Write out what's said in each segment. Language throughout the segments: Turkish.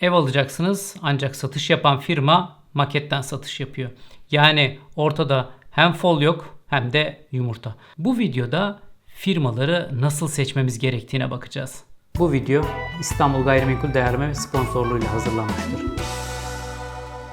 Ev alacaksınız ancak satış yapan firma maketten satış yapıyor. Yani ortada hem fol yok hem de yumurta. Bu videoda firmaları nasıl seçmemiz gerektiğine bakacağız. Bu video İstanbul Gayrimenkul Değerleme sponsorluğuyla hazırlanmıştır.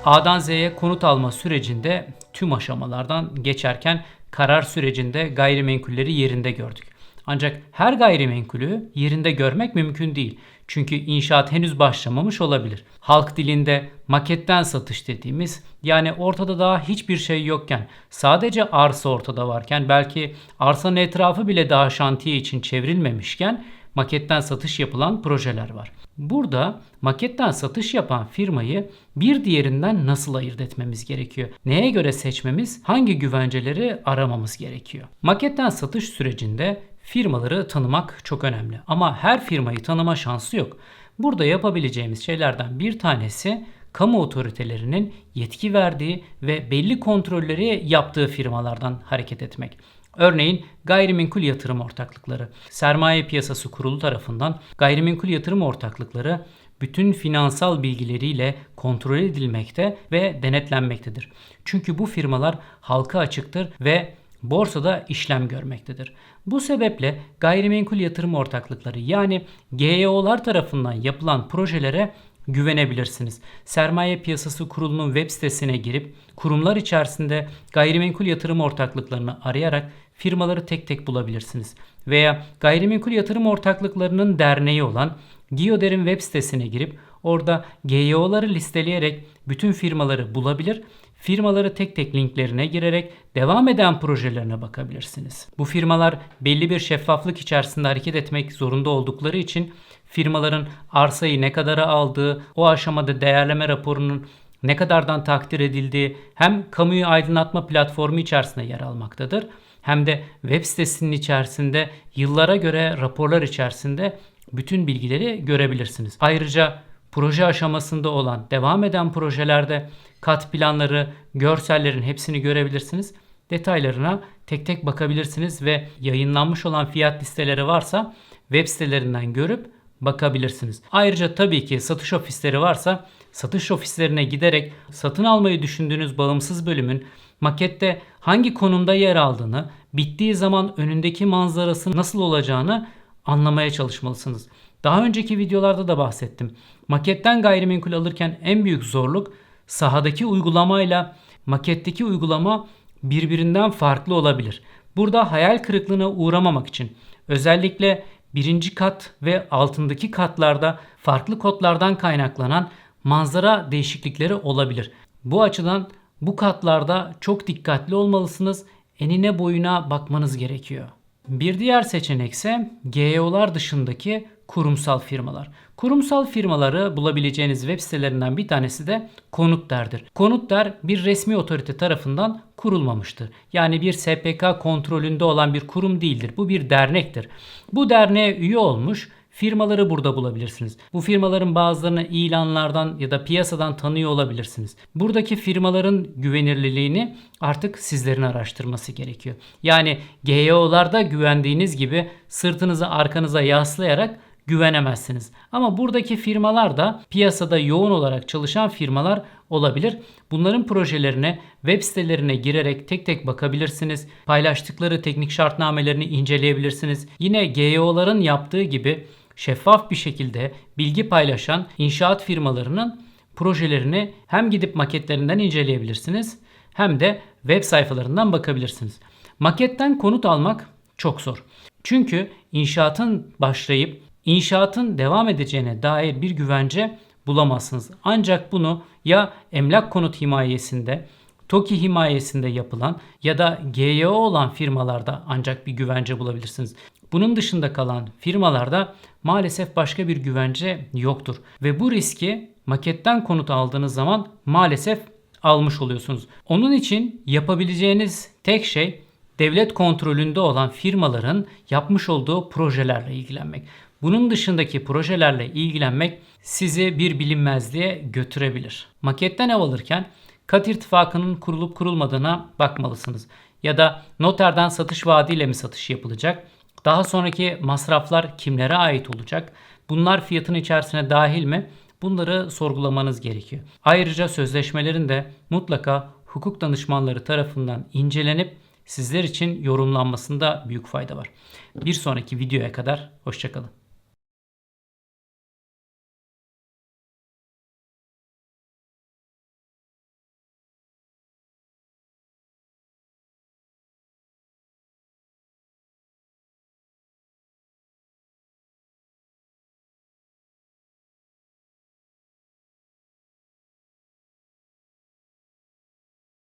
A'dan Z'ye konut alma sürecinde tüm aşamalardan geçerken karar sürecinde gayrimenkulleri yerinde gördük. Ancak her gayrimenkulü yerinde görmek mümkün değil. Çünkü inşaat henüz başlamamış olabilir. Halk dilinde maketten satış dediğimiz yani ortada daha hiçbir şey yokken sadece arsa ortada varken belki arsanın etrafı bile daha şantiye için çevrilmemişken maketten satış yapılan projeler var. Burada maketten satış yapan firmayı bir diğerinden nasıl ayırt etmemiz gerekiyor? Neye göre seçmemiz, hangi güvenceleri aramamız gerekiyor? Maketten satış sürecinde firmaları tanımak çok önemli. Ama her firmayı tanıma şansı yok. Burada yapabileceğimiz şeylerden bir tanesi kamu otoritelerinin yetki verdiği ve belli kontrolleri yaptığı firmalardan hareket etmek. Örneğin gayrimenkul yatırım ortaklıkları. Sermaye Piyasası Kurulu tarafından gayrimenkul yatırım ortaklıkları bütün finansal bilgileriyle kontrol edilmekte ve denetlenmektedir. Çünkü bu firmalar halka açıktır ve borsada işlem görmektedir. Bu sebeple gayrimenkul yatırım ortaklıkları yani GYO'lar tarafından yapılan projelere güvenebilirsiniz. Sermaye Piyasası Kurulu'nun web sitesine girip kurumlar içerisinde gayrimenkul yatırım ortaklıklarını arayarak firmaları tek tek bulabilirsiniz. Veya gayrimenkul yatırım ortaklıklarının derneği olan Giyoder'in web sitesine girip orada GYO'ları listeleyerek bütün firmaları bulabilir Firmaları tek tek linklerine girerek devam eden projelerine bakabilirsiniz. Bu firmalar belli bir şeffaflık içerisinde hareket etmek zorunda oldukları için firmaların arsayı ne kadara aldığı, o aşamada değerleme raporunun ne kadardan takdir edildiği hem kamuyu aydınlatma platformu içerisinde yer almaktadır hem de web sitesinin içerisinde yıllara göre raporlar içerisinde bütün bilgileri görebilirsiniz. Ayrıca proje aşamasında olan devam eden projelerde kat planları, görsellerin hepsini görebilirsiniz. Detaylarına tek tek bakabilirsiniz ve yayınlanmış olan fiyat listeleri varsa web sitelerinden görüp bakabilirsiniz. Ayrıca tabii ki satış ofisleri varsa satış ofislerine giderek satın almayı düşündüğünüz bağımsız bölümün makette hangi konumda yer aldığını, bittiği zaman önündeki manzarası nasıl olacağını anlamaya çalışmalısınız. Daha önceki videolarda da bahsettim. Maketten gayrimenkul alırken en büyük zorluk sahadaki uygulamayla maketteki uygulama birbirinden farklı olabilir. Burada hayal kırıklığına uğramamak için özellikle birinci kat ve altındaki katlarda farklı kodlardan kaynaklanan manzara değişiklikleri olabilir. Bu açıdan bu katlarda çok dikkatli olmalısınız. Enine boyuna bakmanız gerekiyor. Bir diğer seçenek ise GEO'lar dışındaki kurumsal firmalar. Kurumsal firmaları bulabileceğiniz web sitelerinden bir tanesi de Konutder'dir. Konutder bir resmi otorite tarafından kurulmamıştır. Yani bir SPK kontrolünde olan bir kurum değildir. Bu bir dernektir. Bu derneğe üye olmuş firmaları burada bulabilirsiniz. Bu firmaların bazılarını ilanlardan ya da piyasadan tanıyor olabilirsiniz. Buradaki firmaların güvenirliliğini artık sizlerin araştırması gerekiyor. Yani GEO'larda güvendiğiniz gibi sırtınızı arkanıza yaslayarak güvenemezsiniz. Ama buradaki firmalar da piyasada yoğun olarak çalışan firmalar olabilir. Bunların projelerine web sitelerine girerek tek tek bakabilirsiniz. Paylaştıkları teknik şartnamelerini inceleyebilirsiniz. Yine GEO'ların yaptığı gibi şeffaf bir şekilde bilgi paylaşan inşaat firmalarının projelerini hem gidip maketlerinden inceleyebilirsiniz hem de web sayfalarından bakabilirsiniz. Maketten konut almak çok zor. Çünkü inşaatın başlayıp inşaatın devam edeceğine dair bir güvence bulamazsınız. Ancak bunu ya emlak konut himayesinde, TOKİ himayesinde yapılan ya da GYO olan firmalarda ancak bir güvence bulabilirsiniz. Bunun dışında kalan firmalarda maalesef başka bir güvence yoktur. Ve bu riski maketten konut aldığınız zaman maalesef almış oluyorsunuz. Onun için yapabileceğiniz tek şey devlet kontrolünde olan firmaların yapmış olduğu projelerle ilgilenmek. Bunun dışındaki projelerle ilgilenmek sizi bir bilinmezliğe götürebilir. Maketten ev alırken kat irtifakının kurulup kurulmadığına bakmalısınız. Ya da noterden satış vaadiyle mi satış yapılacak? Daha sonraki masraflar kimlere ait olacak? Bunlar fiyatın içerisine dahil mi? Bunları sorgulamanız gerekiyor. Ayrıca sözleşmelerin de mutlaka hukuk danışmanları tarafından incelenip sizler için yorumlanmasında büyük fayda var. Bir sonraki videoya kadar hoşçakalın.